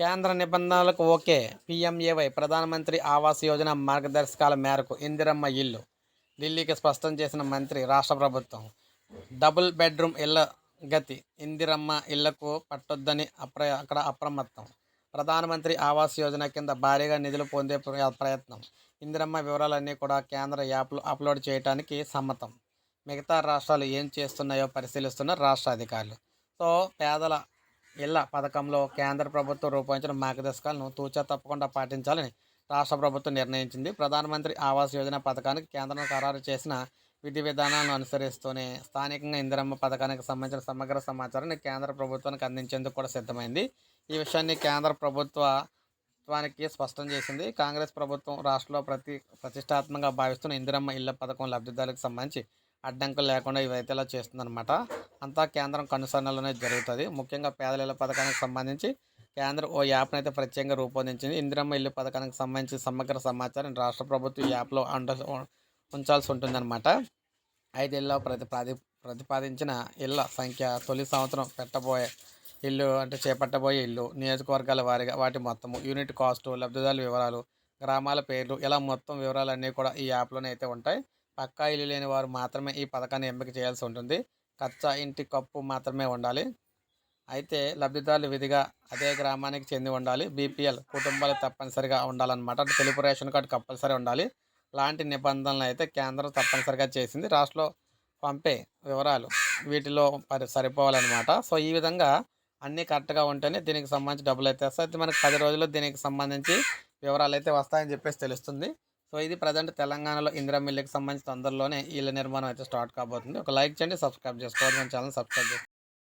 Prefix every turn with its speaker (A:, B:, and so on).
A: కేంద్ర నిబంధనలకు okay. PMAY ప్రధానమంత్రి ఆవాస్ యోజన మార్గదర్శకాల మేరకు ఇందిరమ్మ ఇల్లు. ఢిల్లీకి స్పష్టం చేసిన మంత్రి రాష్ట్ర ప్రభుత్వం. డబుల్ బెడ్రూమ్ ఇళ్ళ గతి. ఇందిరమ్మ ఇళ్ళకు పట్టొద్దని అప్ర అక్కడ అప్రమత్తం. ప్రధానమంత్రి ఆవాస్ యోజన కింద భారీగా నిధులు పొందే ప్రయత్నం. ఇందిరమ్మ వివరాలన్నీ కూడా కేంద్ర యాప్లో అప్లోడ్ చేయడానికి సమ్మతం. మిగతా రాష్ట్రాలు ఏం చేస్తున్నాయో పరిశీలిస్తున్న రాష్ట్ర అధికారులు. సో పేదల ఇళ్ళ పథకంలో కేంద్ర ప్రభుత్వం రూపొందించిన మార్గదర్శకాలను తూచా తప్పకుండా పాటించాలని రాష్ట్ర ప్రభుత్వం నిర్ణయించింది. ప్రధానమంత్రి ఆవాస్ యోజన పథకానికి కేంద్రం ఖరారు చేసిన విధి విధానాలను అనుసరిస్తూనే స్థానికంగా ఇందిరమ్మ పథకానికి సంబంధించిన సమగ్ర సమాచారాన్ని కేంద్ర ప్రభుత్వానికి అందించేందుకు కూడా సిద్ధమైంది. ఈ విషయాన్ని కేంద్ర ప్రభుత్వానికి స్పష్టం చేసింది. కాంగ్రెస్ ప్రభుత్వం రాష్ట్రంలో ప్రతి ప్రతిష్టాత్మకంగా భావిస్తున్న ఇందిరమ్మ ఇళ్ళ పథకం లబ్ధిదారులకు సంబంధించి అడ్డంకులు లేకుండా ఇవైతే ఇలా చేస్తుందన్నమాట. అంతా కేంద్రం కనుసరణలోనే జరుగుతుంది. ముఖ్యంగా పేదల ఇళ్ళ పథకానికి సంబంధించి కేంద్రం ఓ యాప్ను అయితే ప్రత్యేకంగా రూపొందించింది. ఇందిరమ్మ ఇల్లు పథకానికి సంబంధించి సమగ్ర సమాచారం రాష్ట్ర ప్రభుత్వం ఈ యాప్లో అండ ఉంచాల్సి ఉంటుందన్నమాట ఐదేళ్ళలో ప్రతి ప్రతి ప్రతిపాదించిన ఇళ్ళ సంఖ్య తొలి సంవత్సరం పెట్టబోయే ఇల్లు అంటే చేపట్టబోయే ఇల్లు నియోజకవర్గాల వారిగా వాటి మొత్తము యూనిట్ కాస్టు లబ్ధిదారుల వివరాలు గ్రామాల పేర్లు ఇలా మొత్తం వివరాలన్నీ కూడా ఈ యాప్లోనే అయితే ఉంటాయి. పక్కా ఇల్లు లేని వారు మాత్రమే ఈ పథకాన్ని ఎంపిక చేయాల్సి ఉంటుంది కచ్చా ఇంటి కప్పు మాత్రమే ఉండాలి అయితే లబ్ధిదారులు విధిగా అదే గ్రామానికి చెంది ఉండాలి. బీపీఎల్ కుటుంబాలు తప్పనిసరిగా ఉండాలన్నమాట. అంటే తెలుపు రేషన్ కార్డు కంపల్సరీ ఉండాలి. లాంటి నిబంధనలు అయితే కేంద్రం తప్పనిసరిగా చేసింది. రాష్ట్రంలో పంపే వివరాలు వీటిలో పరి సరిపోవాలన్నమాట. సో ఈ విధంగా అన్నీ కరెక్ట్గా ఉంటేనే దీనికి సంబంధించి డబ్బులు అయితే వస్తాయి. అయితే మనకి పది రోజుల్లో దీనికి సంబంధించి వివరాలు అయితే వస్తాయని చెప్పేసి తెలుస్తుంది. సో ఇది ప్రజెంట్ తెలంగాణలో ఇందిరా మిల్లుకి సంబంధించి తొందరలోనే ఇళ్ళ నిర్మాణం అయితే స్టార్ట్ కాబోతుంది. ఒక లైక్ చేయండి సబ్స్క్రైబ్ చేసుకోవాలి మన ఛానల్ సబ్స్క్రైబ్ చేసుకోండి.